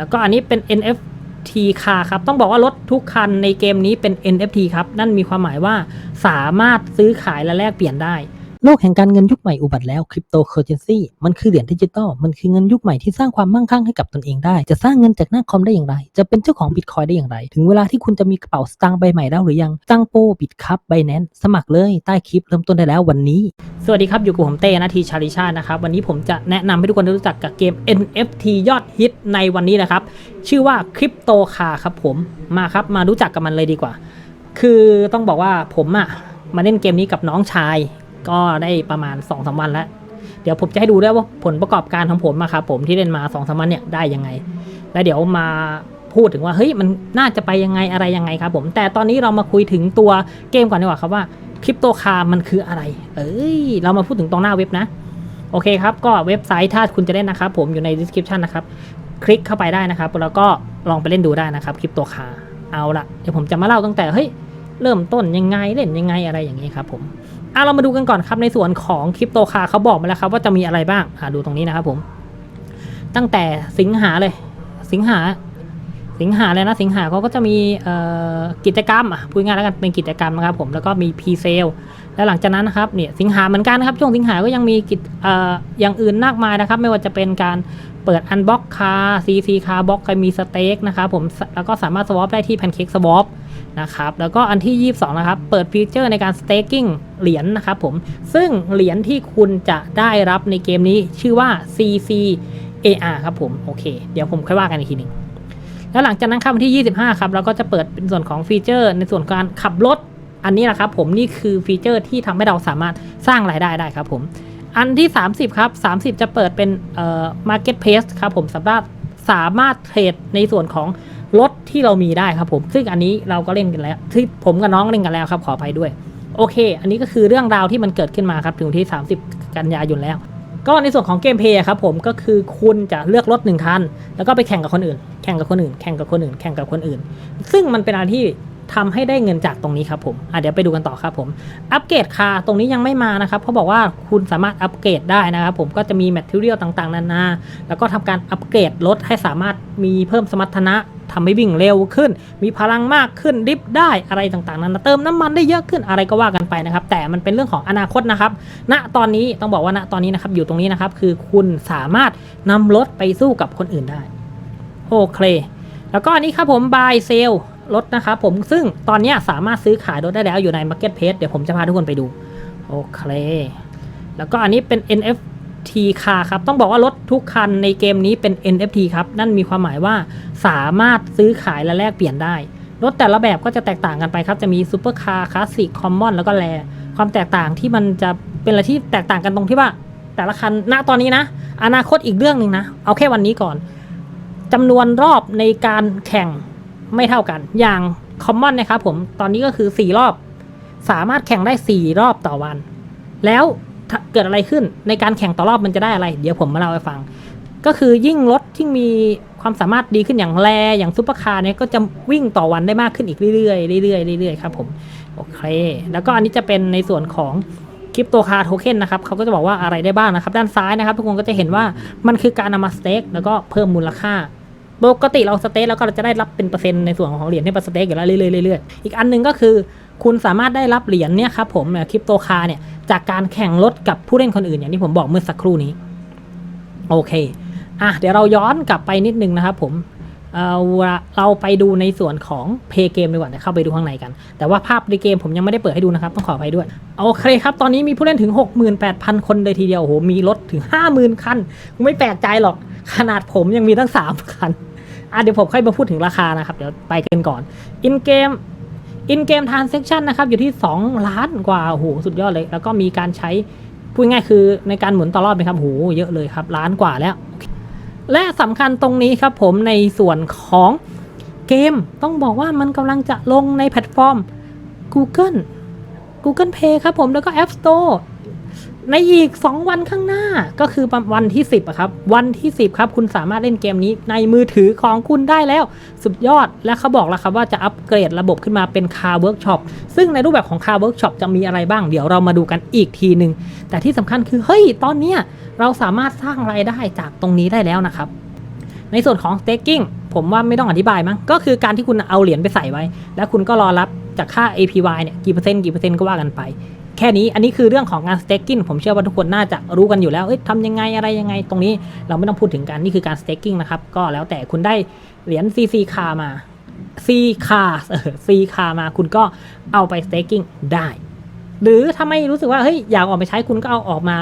แล้วก็อันนี้เป็น NFT คาครับ ต้องบอกว่ารถทุกคันในเกมนี้เป็น NFT ครับ นั่นมีความหมายว่าสามารถซื้อขายและแลกเปลี่ยนได้ โลกแห่งการเงินยุคใหม่อุบัติแล้วคริปโตเคอเรนซีมันคือเหรียญดิจิตอลมันคือเงินยุคใหม่ที่สร้างความมั่งคั่งให้กับตนเองได้ จะสร้างเงินจากหน้าคอมได้อย่างไร จะเป็นเจ้าของบิตคอยได้อย่างไร ถึงเวลาที่คุณจะมีกระเป๋าสตางค์ใบใหม่แล้วหรือยังตั้งโปบิตคัพไบแนนสมัครเลยใต้คลิปเริ่มต้นได้แล้ววันนี้ สวัสดีครับอยู่กับผมเต้นาทีชาลิชานะครับวันนี้ผมจะแนะนำให้ทุกคนรู้จักกับเกม NFT ยอดฮิตในวันนี้นะครับชื่อว่าคริปโตคาครับผมมาครับมารู้จักกับมันเลยดีกว่า คือต้องบอกว่าผมอะมาเล่นเกมนี้กับน้องชาย ก็ได้ประมาณ2อสวันแล้ว เดี๋ยวผมจะให้ดูด้วยว่าผลประกอบการของผมอะครับผมที่เล่นมา2อสวันเนี่ยได้ยังไง แล้วเดี๋ยวมาพูดถึงว่าเฮ้ยมันน่าจะไปยังไงอะไรยังไงครับผมแต่ตอนนี้เรามาคุยถึงตัวเกมก่อนดีกว่าครับว่าคริปโตคามันคืออะไร เอ้ย เรามาพูดถึงตรงหน้าเว็บนะ โอเคครับ ก็เว็บไซต์ถ้าคุณจะเล่นนะครับผมอยู่ใน description นะครับ คลิกเข้าไปได้นะครับ แล้วก็ลองไปเล่นดูได้นะครับคริปโตคาเอาละเดี๋ยวผมจะมาเล่าตั้งแต่ เฮ้ย เริ่มต้นยังไงเล่นยังไงอะไรอย่างนี้ครับผม อะเรามาดูกันก่อนครับในส่วนของคริปโตคาเขาบอกมาแล้วครับว่าจะมีอะไรบ้างอะดูตรงนี้นะครับผม ตั้งแต่สิงหาเลย สิงหา สิงหาเลยนะสิงหาเขาก็จะมีกิจกรรมอะพูดง่ายๆแล้วกันเป็นกิจกรรมนะครับผมแล้วก็มีพรีเซลแล้วหลังจากนั้นนะครับเนี่ยสิงหาเหมือนกันนะครับช่วงสิงหาก็ยังมีกิจเอ่ออย่างอื่นมากมายนะครับ ไม่ว่าจะเป็นการเปิดอันบ็อกคาซีซีคาบ็อกมีสเต็กนะครับผมแล้วก็สามารถสวอปได้ที่ Pancake Swap นะครับ แล้วก็อันที่ 22 นะครับ เปิดฟีเจอร์ในการ staking เหรียญนะครับผม ซึ่งเหรียญที่คุณจะได้รับในเกมนี้ชื่อว่า CCAR ครับผม โอเค เดี๋ยวผมค่อยว่ากันอีกทีหนึ่งแล้วหลังจากนั้นครับวันที่ 25 ครับเราก็จะเปิดเป็นส่วนของฟีเจอร์ ในส่วนการขับรถ อันนี้แหละครับผมนี่คือฟีเจอร์ที่ทำให้เราสามารถสร้างรายได้ได้ครับผม อันที่ 30 ครับ 30 จะเปิดเป็นเอ่อ marketplace ครับผมสำหรับสามารถเทรดในส่วนของ ที่เรามีได้ครับผม ซึ่งอันนี้เราก็เล่นกันแล้วที่ผมกับน้องเล่นกันแล้วครับขอไปด้วย โอเค อันนี้ก็คือเรื่องราวที่มันเกิดขึ้นมาครับถึงที่ 30 กันยายนแล้ว ก็ในส่วนของเกมเพย์ครับผมก็คือคุณจะเลือกรถหนึ่งคัน แล้วก็ไปแข่งกับคนอื่น แข่งกับคนอื่น แข่งกับคนอื่น แข่งกับคนอื่น ซึ่งมันเป็นอะไรที่ทำให้ได้เงินจากตรงนี้ครับผมอะเดี๋ยวไปดูกันต่อครับผม อัปเกรดคาร์ตรงนี้ยังไม่มานะครับเขาบอกว่าคุณสามารถอัปเกรดได้นะครับผม ก็จะมีแมทเทียลต่างๆ นานา แล้วก็ทำการอัปเกรดรถให้สามารถมีเพิ่มสมรรถนะ ทำให้วิ่งเร็วขึ้น มีพลังมากขึ้นดิฟได้อะไรต่างๆ นั้นเติมน้ำมันได้เยอะขึ้นอะไรก็ว่ากันไปนะครับ แต่มันเป็นเรื่องของอนาคตนะครับณตอนนี้ต้องบอกว่าณตอนนี้นะครับอยู่ตรงนี้นะครับ คือคุณสามารถนำรถไปสู้กับคนอื่นได้โอเคแล้วก็อันนี้ครับผม buy sell รถนะครับผมซึ่งตอนนี้สามารถซื้อขายรถได้แล้วอยู่ใน marketplace เดี๋ยวผมจะพาทุกคนไปดู โอเค แล้วก็อันนี้เป็น NFT คาครับ ต้องบอกว่ารถทุกคันในเกมนี้เป็น NFT ครับ นั่นมีความหมายว่าสามารถซื้อขายและแลกเปลี่ยนได้ รถแต่ละแบบก็จะแตกต่างกันไปครับ จะมีซูเปอร์คาร์คลาสสิกคอมมอนแล้วก็แรความแตกต่างที่มันจะเป็นอะไรที่แตกต่างกันตรงที่ว่า แต่ละคันณตอนนี้นะ อนาคตอีกเรื่องหนึ่งนะ เอาแค่วันนี้ก่อนจำนวนรอบในการแข่งไม่เท่ากัน อย่างคอมมอนนะครับผมตอนนี้ก็คือ 4 รอบ สามารถแข่งได้ 4 รอบต่อวัน แล้ว เกิดอะไรขึ้นในการแข่งต่อรอบมันจะได้อะไร เดี๋ยวผมมาเล่าให้ฟัง ก็คือยิ่งรถที่มีความสามารถดีขึ้นอย่างแรอย่างซุปเปอร์คาร์เนี่ยก็จะวิ่งต่อวันได้มากขึ้นอีกเรื่อยๆเรื่อยๆเรื่อยๆครับผมโอเค แล้วก็อันนี้จะเป็นในส่วนของคริปโตคาร์โทเค็นนะครับเขาก็จะบอกว่าอะไรได้บ้างนะครับ ด้านซ้ายนะครับ ทุกคนก็จะเห็นว่ามันคือการนำมาสเต็กแล้วก็เพิ่มมูลค่าปกติเราสเต็กแล้วก็เราจะได้รับเป็นเปอร์เซ็นต์ในส่วนของเหรียญที่เป็นสเต็กอยู่แล้วเรื่อยๆเรื่อยๆอีกอันหนึงก็คือ คุณสามารถได้รับเหรียญเนี่ยครับผมคริปโตคาร์เนี่ย จากการแข่งรถกับผู้เล่นคนอื่น อย่างที่ผมบอกเมื่อสักครู่นี้ โอเคอะเดี๋ยวเราย้อนกลับไปนิดนึงนะครับผมเออเราไปดูในส่วนของเพย์เกมดีกว่าเดี๋ยวเข้าไปดูข้างในกัน แต่ว่าภาพในเกมผมยังไม่ได้เปิดให้ดูนะครับต้องขออภัยด้วย โอเคครับ ตอนนี้มีผู้เล่นถึง 68,000 คนเลยทีเดียว โอ้โห มีรถถึง 50,000 คัน ไม่แปลกใจหรอก ขนาดผมยังมีตั้ง 3 คันอะเดี๋ยวผมค่อยมาพูดถึงราคานะครับ เดี๋ยวไปกันก่อน อินเกม อินเกมทรานเซ็คชันนะครับอยู่ที่ 2 ล้านกว่าโอ้โหสุดยอดเลย แล้วก็มีการใช้พูดง่ายคือในการหมุนต่อรอบนะครับโหเยอะเลยครับล้านกว่าแล้ว และสำคัญตรงนี้ครับผมในส่วนของเกมต้องบอกว่ามันกำลังจะลงในแพลตฟอร์ม Google Google Play ครับผมแล้วก็ App Store ในอีก 2 วันข้างหน้าก็คือวันที่ 10อะครับวันที่ 10 ครับ คุณสามารถเล่นเกมนี้ในมือถือของคุณได้แล้ว สุดยอดและเขาบอกแล้วครับว่าจะอัปเกรดระบบขึ้นมาเป็น Car Workshop ซึ่งในรูปแบบของ Car Workshop จะมีอะไรบ้างเดี๋ยวเรามาดูกันอีกทีหนึ่งแต่ที่สำคัญคือเฮ้ยตอนเนี้ยเราสามารถสร้างรายได้จากตรงนี้ได้แล้วนะครับ ในส่วนของ staking ผมว่าไม่ต้องอธิบายมั้งก็คือการที่คุณเอาเหรียญไปใส่ไว้ แล้วคุณก็รอรับจากค่า APY เนี่ยกี่เปอร์เซ็นต์กี่เปอร์เซ็นต์ก็ว่ากันไป แค่นี้อันนี้คือเรื่องของงาน staking ผมเชื่อว่าทุกคนน่าจะรู้กันอยู่แล้วเอ้ยทำยังไงอะไรยังไง ตรงนี้เราไม่ต้องพูดถึงกันนี่คือการ staking นะครับก็แล้วแต่คุณได้เหรียญ CC คามา C คาเออ C คามาคุณก็เอาไป staking ได้ หรือถ้าไม่รู้สึกว่าเฮ้ยอยากออกไปใช้คุณก็เอาออกมา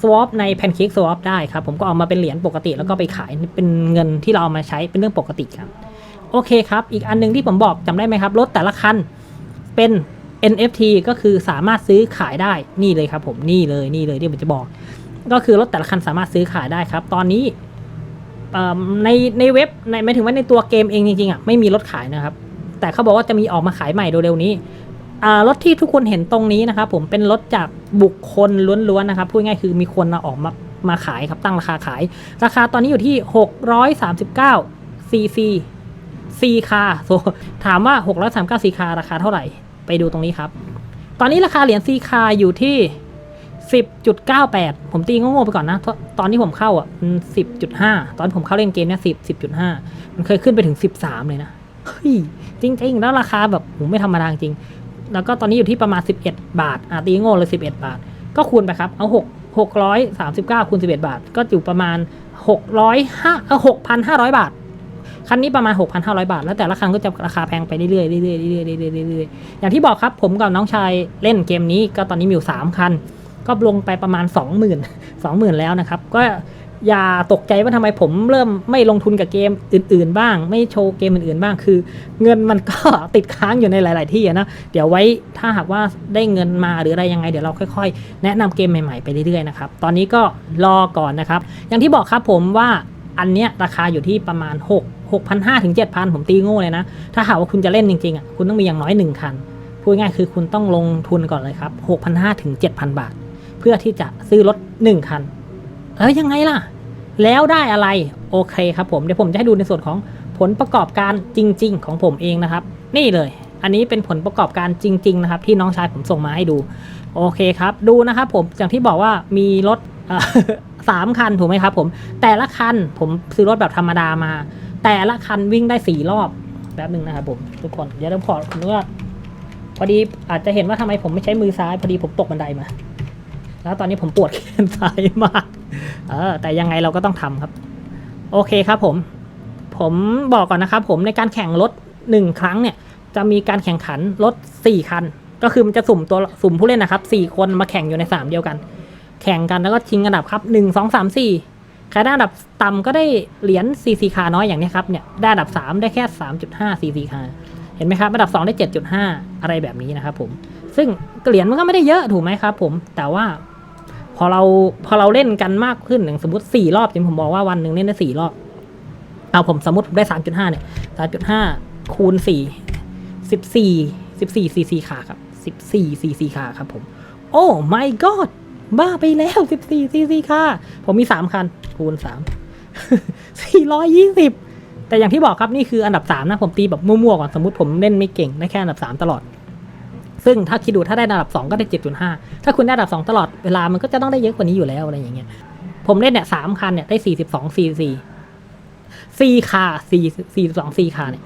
swap ใน pancake swap ได้ครับ ผมก็เอามาเป็นเหรียญปกติแล้วก็ไปขายเป็นเงินที่เราเอามาใช้เป็นเรื่องปกติครับโอเคครับ อีกอันหนึงที่ผมบอกจำได้ไหมครับ รถแต่ละคันเป็น NFT ก็คือสามารถซื้อขายได้นี่เลยครับผมนี่เลยนี่เลยที่ผมจะบอก ก็คือรถแต่ละคันสามารถซื้อขายได้ครับ ตอนนี้ในในเว็บในหมายถึงว่าในตัวเกมเองจริงๆอะไม่มีรถขายนะครับ แต่เขาบอกว่าจะมีออกมาขายใหม่เร็วๆนี้รถที่ทุกคนเห็นตรงนี้นะครับผมเป็นรถจากบุคคลล้วนๆนะครับพูดง่ายคือมีคนอาออกมามาขายครับตั้งราคาขาย ราคาตอนนี้อยู่ที่ 639 cc C คาโซถามว่า 639 C คาราคาเท่าไหร่ ไปดูตรงนี้ครับ ตอนนี้ราคาเหรียญ C คาอยู่ที่ 10.98 ผมตีโง่ๆไปก่อนนะเพราะตอนที่ผมเข้าอะมัน10.5 ตอนผมเข้าเล่นเกมเนี่ย10 10.5 มันเคยขึ้นไปถึง 13 เลยนะเฮ้ยจริงๆ แล้วราคาแบบผมไม่ธรรมดาจริง แล้วก็ตอนนี้อยู่ที่ประมาณ 11 บาทอะตีโง่เลย 11 บาท ก็คูณไปครับ เอา 6 639คูณ11 บาท ก็อยู่ประมาณ605เออ6,500 บาท คันนี้ประมาณ 6,500 บาท แล้วแต่ละคันก็จะราคาแพงไปเรื่อยๆเรื่อยๆเรื่อยๆเรื่อยๆเรื่อยๆอย่างที่บอกครับผมกับน้องชายเล่นเกมนี้ก็ตอนนี้มีอยู่3คัน ก็ลงไปประมาณ 20,000 20,000 แล้วนะครับ ก็อย่าตกใจว่าทำไมผมเริ่มไม่ลงทุนกับเกมอื่น ๆ บ้าง ไม่โชว์เกมอื่น ๆ บ้างคือ เงินมันก็ติดค้างอยู่ในหลาย ๆ ที่นะเดี๋ยวไว้ถ้าหากว่าได้เงินมาหรืออะไรยังไงเดี๋ยวเราค่อย ๆ แนะนำเกมใหม่ ๆ ไปเรื่อย ๆ นะครับ ตอนนี้ก็รอก่อนนะครับ อย่างที่บอกครับผมว่าอันเนี้ยราคาอยู่ที่ประมาณ 6 6,500ถึง7,000ผมตีโง่เลยนะ ถ้าหากว่าคุณจะเล่นจริงๆอะคุณต้องมีอย่างน้อย1คัน พูดง่ายคือคุณต้องลงทุนก่อนเลยครับ6,500ถึง7,000บาท เพื่อที่จะซื้อรถ1คัน แล้วยังไงล่ะ แล้วได้อะไรโอเคครับผมเดี๋ยวผมจะให้ดูในส่วนของผลประกอบการจริง ๆ ของผมเองนะครับ นี่เลย อันนี้เป็นผลประกอบการจริง ๆ นะครับ ที่น้องชายผมส่งมาให้ดูโอเคครับ ดูนะครับผมอย่างที่บอกว่ามีรถสามคันถูกไหมครับผมแต่ละคันผมซื้อรถแบบธรรมดามา แต่ละคันวิ่งได้สี่รอบแป๊บหนึ่งนะครับผมทุกคนเดี๋ยวต้องขออนุญาตพอดีอาจจะเห็นว่าทำไมผมไม่ใช้มือซ้าย พอดีผมตกบันไดมา แล้วตอนนี้ผมปวดแขนซ้ายมากเออแต่ยังไงเราก็ต้องทำครับ โอเคครับผม ผมบอกก่อนนะครับผมในการแข่งรถหนึ่งครั้งเนี่ย จะมีการแข่งขันรถสี่คัน ก็คือมันจะสุ่มตัวสุ่มผู้เล่นนะครับสี่คนมาแข่งอยู่ในสามเดียวกัน แข่งกันแล้วก็ชิงอันดับครับหนึ่งสองสามสี่ ใครได้อันดับต่ำก็ได้เหรียญซีซีคาน้อยอย่างนี้ครับเนี่ยได้อันดับสามได้แค่สามจุดห้าซีซีคาเห็นไหมครับอันดับสองได้เจ็ดจุดห้าอะไรแบบนี้นะครับผมซึ่งเหรียญมันก็ไม่ได้เยอะถูกไหมครับผมแต่ว่าพอเราพอเราเล่นกันมากขึ้นอย่างสมมติสี่รอบจริงผมบอกว่าวันหนึ่งเล่นได้สี่รอบเอาผมสมมติผมได้สามจุดห้าเนี่ยสามจุดห้าคูณสี่สิบสี่สิบสี่ซีซีขาครับสิบสี่ซีซีขาครับผม โอ้ my god บ้าไปแล้วสิบสี่ซีซีค่ะ ผมมีสามคัน คูณสามสี่ร้อยยี่สิบแต่อย่างที่บอกครับนี่คืออันดับสามนะ ผมตีแบบมั่วๆก่อน สมมติผมเล่นไม่เก่ง ได้แค่อันดับสามตลอด ซึ่งถ้าคิดดูถ้าได้อันดับสองก็ได้เจ็ดจุดห้าถ้าคุณได้อันดับสองตลอดเวลามันก็จะต้องได้เยอะกว่านี้อยู่แล้วอะไรอย่างเงี้ยผมเล่นเนี่ยสามคันเนี่ยได้สี่สิบสองซีซีซีคาสี่สี่สองซีคาเนี่ย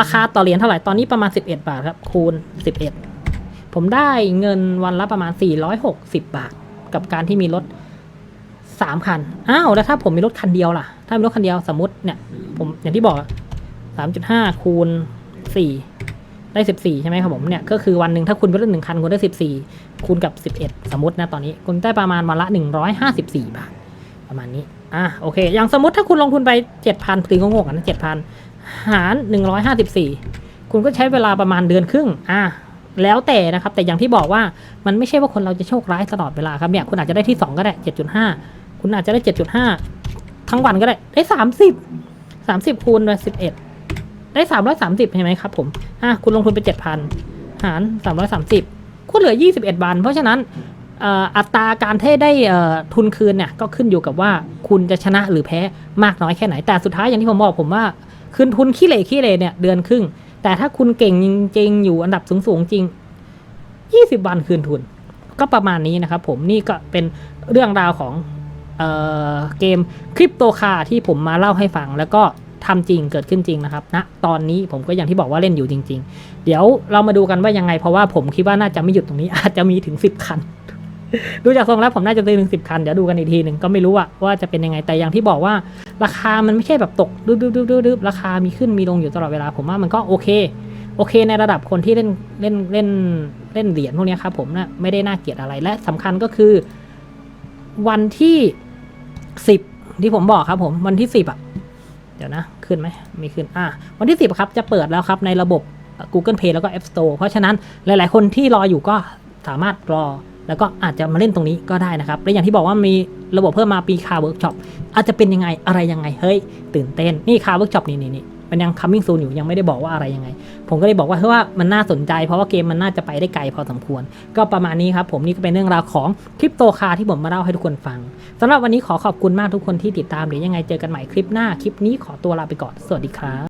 ราคาต่อเหรียญเท่าไหร่ตอนนี้ประมาณสิบเอ็ดบาทครับ คูณสิบเอ็ด ผมได้เงินวันละประมาณ 460 บาท กับการที่มีรถ 3 คัน อ้าว แล้วถ้าผมมีรถคันเดียวล่ะ ถ้ามีรถคันเดียวสมมติเนี่ย ผมอย่างที่บอก 3.5 คูณ 4 ได้ 14 ใช่ไหมครับผมเนี่ย ก็คือวันหนึ่งถ้าคุณมีรถหนึ่งคันคุณได้ 14 คูณกับ 11 สมมตินะตอนนี้ คุณได้ประมาณวันละ 154 บาท ประมาณนี้ อะโอเค อย่างสมมติถ้าคุณลงทุนไป 7,000ตีงงๆกันนะ7,000 หาร 154 คุณก็ใช้เวลาประมาณเดือนครึ่ง อะ แล้วแต่นะครับ แต่อย่างที่บอกว่ามันไม่ใช่ว่าคนเราจะโชคร้ายตลอดเวลาครับเนี่ยคุณอาจจะได้ที่ 2 ก็ได้ 7.5 คุณอาจจะได้ 7.5 ทั้งวันก็ได้ได้ 30 30 คูณไป11 ได้ 330 ใช่ไหมครับผมอะคุณลงทุนไป 7,000 หาร 330 คุณเหลือ 21 บาทเพราะฉะนั้นอัตราการเทได้ทุนคืนเนี่ยก็ขึ้นอยู่กับว่าคุณจะชนะหรือแพ้มากน้อยแค่ไหนแต่สุดท้ายอย่างที่ผมบอกผมว่าคืนทุนขี้เหร่ขี้เหร่เนี่ยเดือนครึ่ง แต่ถ้าคุณเก่งจริง ๆ อยู่อันดับสูงๆจริง 20 วันคืนทุน ก็ประมาณนี้นะครับผมนี่ก็เป็นเรื่องราวของเออเกมคริปโตคาที่ผมมาเล่าให้ฟัง แล้วก็ทำจริงเกิดขึ้นจริงนะครับณนะตอนนี้ผมก็อย่างที่บอกว่าเล่นอยู่จริง ๆ เดี๋ยวเรามาดูกันว่ายังไง เพราะว่าผมคิดว่าน่าจะไม่หยุดตรงนี้อาจจะมีถึง 10 คัน ดูจากทรงแล้วผมน่าจะซื้อถึงสิบคัน เดี๋ยวดูกันอีกทีหนึ่งก็ไม่รู้ว่าว่าจะเป็นยังไงแต่อย่างที่บอกว่า ราคามันไม่ใช่แบบตกดึ๊บดึ๊บดึ๊บดึ๊บดึ๊บราคามีขึ้นมีลงอยู่ตลอดเวลา ผมว่ามันก็โอเค โอเคในระดับคนที่เล่นเล่นเล่นเล่นเหรียญพวกนี้ครับผมนะไม่ได้น่าเกลียดอะไรและสำคัญก็คือ วันที่สิบที่ผมบอกครับผมวันที่สิบอะเดี๋ยวนะขึ้นไหมมีขึ้นอะวันที่สิบครับจะเปิดแล้วครับในระบบ Google Play แล้วก็ App Store เพราะฉะนั้นหลาย ๆ คนที่รออยู่ก็สามารถรอแล้วก็อาจจะมาเล่นตรงนี้ก็ได้นะครับและอย่างที่บอกว่ามี ระบบเพิ่มมาปีคาเวิร์กช็อปอาจจะเป็นยังไงอะไรยังไงเฮ้ยตื่นเต้นนี่คาเวิร์กช็อปนี่นี่นี่มันยัง coming soon อยู่ยังไม่ได้บอกว่าอะไรยังไง ผมก็เลยบอกว่าเฮ้ยว่ามันน่าสนใจ เพราะว่าเกมมันน่าจะไปได้ไกลพอสมควร ก็ประมาณนี้ครับผมนี่ก็เป็นเรื่องราวของคริปโตคาที่ผมมาเล่าให้ทุกคนฟังสำหรับวันนี้ขอขอบคุณมากทุกคนที่ติดตามหรือยังไงเจอกันใหม่คลิปหน้าคลิปนี้ขอตัวลาไปก่อนสวัสดีครับ「